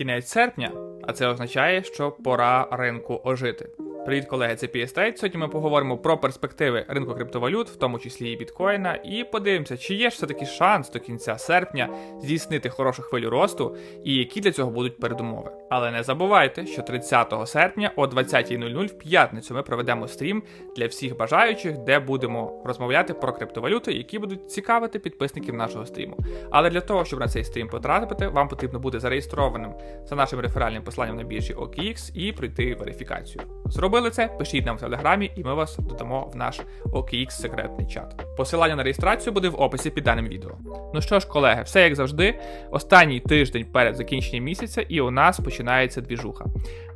Кінець серпня, а це означає, що пора ринку ожити. Привіт, колеги, це PS Trade. Сьогодні ми поговоримо про перспективи ринку криптовалют, в тому числі і біткоїна, і подивимося, чи є ж все-таки шанс до кінця серпня здійснити хорошу хвилю росту і які для цього будуть передумови. Але не забувайте, що 30 серпня о 20.00 в п'ятницю ми проведемо стрім для всіх бажаючих, де будемо розмовляти про криптовалюти, які будуть цікавити підписників нашого стріму. Але для того, щоб на цей стрім потрапити, вам потрібно бути зареєстрованим за нашим реферальним посланням на біржі OKX і пройти верифікацію. Зробили це, пишіть нам в телеграмі, і ми вас додамо в наш OKX секретний чат. Посилання на реєстрацію буде в описі під даним відео. Ну що ж, колеги, все як завжди. Останній тиждень перед закінченням місяця, і у нас починається двіжуха.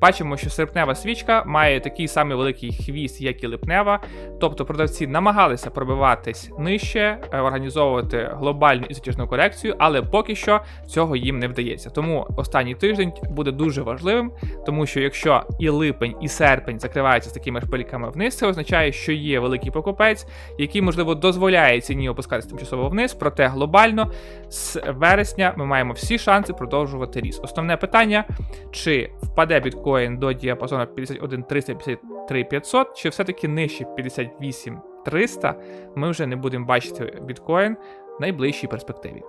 Бачимо, що серпнева свічка має такий самий великий хвіст, як і липнева. Тобто продавці намагалися пробиватись нижче, е, організовувати глобальну і затяжну корекцію, але поки що цього їм не вдається. Тому останній тиждень буде дуже важливим, тому що якщо і липень, і серпень закриваються з такими шпильками вниз, це означає, що є великий покупець, який, можливо, дозволяє ціні опускатися тимчасово вниз, проте глобально з вересня ми маємо всі шанси продовжувати ріст. Основне питання: чи впаде біткоін до діапазону 51 353 500, чи все-таки нижче 58 300, ми вже не будемо бачити біткоін в найближчій перспективі.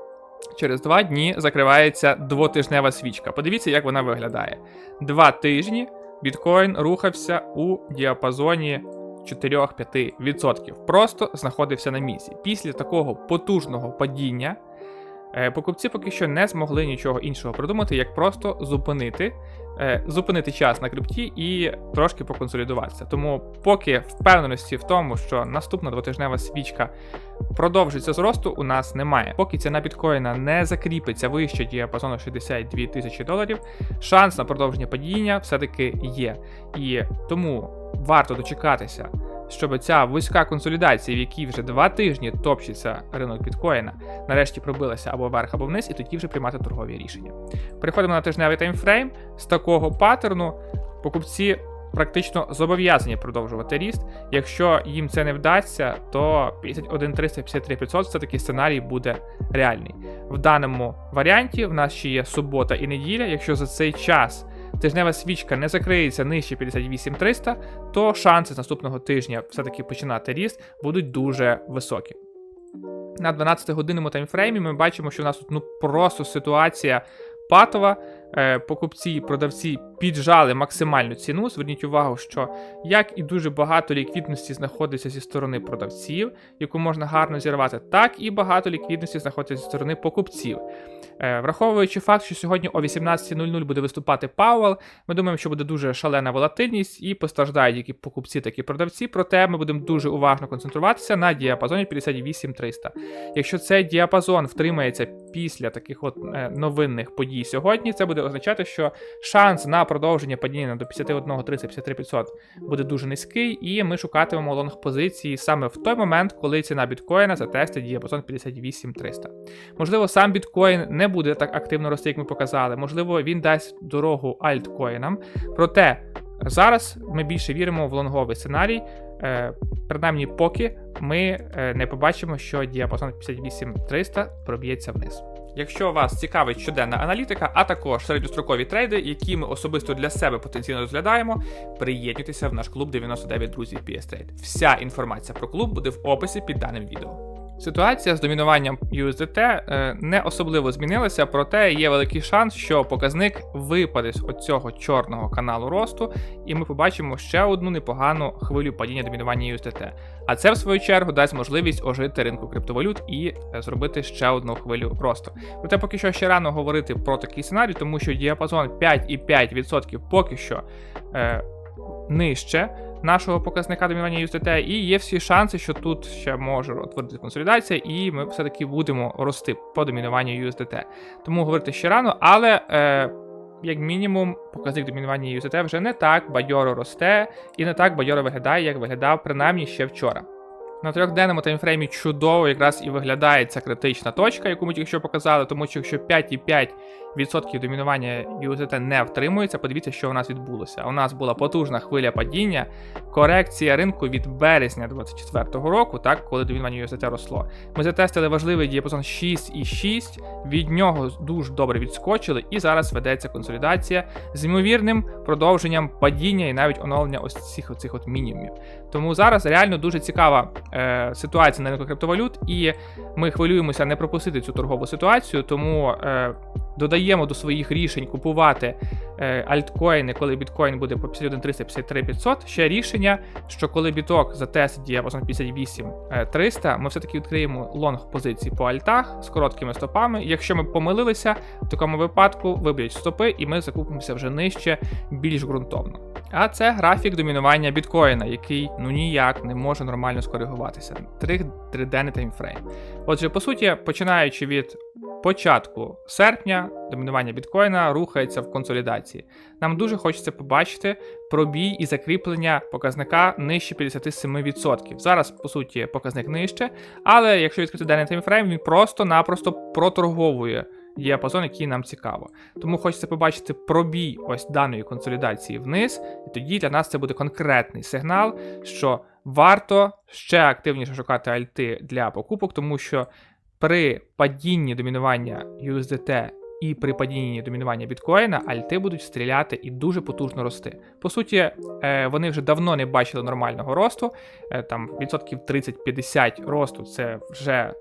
Через два дні закривається двотижнева свічка. Подивіться, як вона виглядає. Два тижні біткоін рухався у діапазоні 4-5%. Просто знаходився на місці. Після такого потужного падіння покупці поки що не змогли нічого іншого придумати, як просто зупинити, е, зупинити час на крипті і трошки поконсолідуватися. Тому, поки впевненості в тому, що наступна двотижнева свічка продовжиться зросту, у нас немає. Поки ціна біткоїна не закріпиться вище діапазону 62 тисячі доларів, шанс на продовження падіння все-таки є. І тому варто дочекатися. Щоб ця вузька консолідація, в якій вже два тижні топчеться ринок біткоїна, нарешті пробилася або вверх, або вниз, і тоді вже приймати торгові рішення. Переходимо на тижневий таймфрейм. З такого паттерну покупці практично зобов'язані продовжувати ріст. Якщо їм це не вдасться, то 51 353 500 це такий сценарій буде реальний. В даному варіанті в нас ще є субота і неділя. Якщо за цей час тижнева свічка не закриється нижче 58300, то шанси з наступного тижня все-таки починати ріст будуть дуже високі. На 12-годинному таймфреймі ми бачимо, що в нас тут ну просто ситуація патова. Е, Покупці і продавці піджали максимальну ціну. Зверніть увагу, що як і дуже багато ліквідності знаходиться зі сторони продавців, яку можна гарно зірвати, так і багато ліквідності знаходиться зі сторони покупців. Е, Враховуючи факт, що сьогодні о 18.00 буде виступати Пауел, ми думаємо, що буде дуже шалена волатильність і постраждають як і покупці, так і продавці. Проте ми будемо дуже уважно концентруватися на діапазоні 58-300. Якщо цей діапазон втримається після таких от е, новинних подій сьогодні, це буде означати, що шанс на продовження падіння до 51 353 500 буде дуже низький, і ми шукатимемо лонг позиції саме в той момент, коли ціна біткоїна затестить діапазон 58 300. Можливо, сам біткоін не буде так активно рости, як ми показали. Можливо, він дасть дорогу альткоїнам. Проте зараз ми більше віримо в лонговий сценарій. Е, принаймні, поки ми е, не побачимо, що діапазон 58-300 проб'ється вниз. Якщо вас цікавить щоденна аналітика, а також середньострокові трейди, які ми особисто для себе потенційно розглядаємо, приєднуйтеся в наш клуб 99 друзів PS Trade. Вся інформація про клуб буде в описі під даним відео. Ситуація з домінуванням USDT е, не особливо змінилася, проте є великий шанс, що показник випаде з оцього чорного каналу росту, і ми побачимо ще одну непогану хвилю падіння домінування USDT. А це, в свою чергу, дасть можливість ожити ринку криптовалют і е, зробити ще одну хвилю росту. Проте поки що ще рано говорити про такий сценарій, тому що діапазон 5,5% поки що е, нижче нашого показника домінування USDT, і є всі шанси, що тут ще може утворитися консолідація, і ми все-таки будемо рости по домінуванню USDT. Тому говорити ще рано, але. Е, як мінімум, показник домінування USDT вже не так бадьоро росте і не так бадьоро виглядає, як виглядав принаймні ще вчора. На трьохденному таймфреймі чудово якраз і виглядає ця критична точка, яку ми тільки що показали, тому що якщо 5,5 відсотків домінування USDT не втримується, подивіться, що у нас відбулося. У нас була потужна хвиля падіння, корекція ринку від березня 2024 року, так, коли домінування USDT росло. Ми затестили важливий діапазон 6,6, від нього дуже добре відскочили, і зараз ведеться консолідація з ймовірним продовженням падіння і навіть оновлення ось цих оцих от мінімумів. Тому зараз реально дуже цікава е, ситуація на ринку криптовалют, і ми хвилюємося не пропустити цю торгову ситуацію, тому е, додаємо до своїх рішень купувати е, альткоїни, коли біткоін буде по 51 300 53 500. Ще рішення, що коли біток затестить діапазон 58 е, 300, ми все-таки відкриємо лонг позиції по альтах з короткими стопами. Якщо ми помилилися, в такому випадку виб'ють стопи, і ми закупимося вже нижче, більш ґрунтовно. А це графік домінування біткоїна, який ну ніяк не може нормально скоригуватися. 3-денний таймфрейм. Отже, по суті, починаючи від початку серпня, домінування біткоїна рухається в консолідації. Нам дуже хочеться побачити пробій і закріплення показника нижче 57%. Зараз, по суті, показник нижче, але якщо відкрити денний таймфрейм, він просто-напросто проторговує діапазон, який нам цікаво. Тому хочеться побачити пробій ось даної консолідації вниз, і тоді для нас це буде конкретний сигнал, що варто ще активніше шукати альти для покупок, тому що при падінні домінування USDT і при падінні домінування біткоїна альти будуть стріляти і дуже потужно рости. По суті, е, вони вже давно не бачили нормального росту. Е, Там відсотків 30-50 росту це вже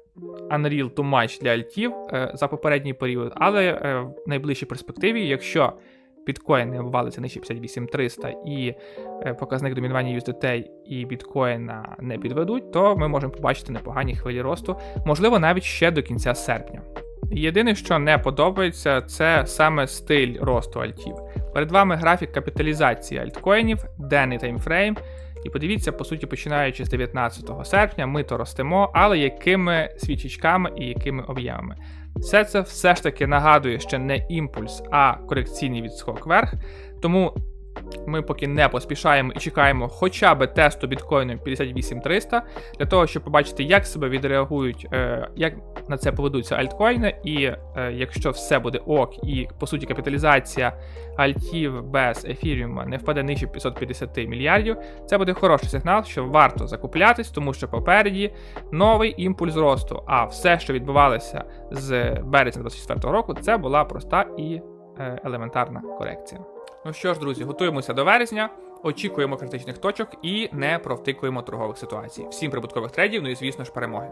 unreal too much для альтів е, за попередній період, але в найближчій перспективі, якщо біткоін не обвалиться нижче 58300 і е, показник домінування USDT і біткоїна не підведуть, то ми можемо побачити непогані хвилі росту, можливо, навіть ще до кінця серпня. Єдине, що не подобається, це саме стиль росту альтів. Перед вами графік капіталізації альткоїнів, денний таймфрейм. І подивіться, по суті, починаючи з 19 серпня, ми то ростемо, але якими свічечками і якими об'ємами. Все це все ж таки нагадує ще не імпульс, а корекційний відскок вверх. Тому ми поки не поспішаємо і чекаємо хоча б тесту біткоїну 58300 для того, щоб побачити, як себе відреагують, е, як на це поведуться альткоїни, і е, якщо все буде ок, і по суті капіталізація альтів без ефіріума не впаде нижче 550 мільярдів, це буде хороший сигнал, що варто закуплятись, тому що попереді новий імпульс росту. А все, що відбувалося з березня 2024 року, це була проста і е, елементарна корекція. Ну що ж, друзі, готуємося до вересня, очікуємо критичних точок і не провтикуємо торгових ситуацій. Всім прибуткових трейдів, ну і звісно ж перемоги.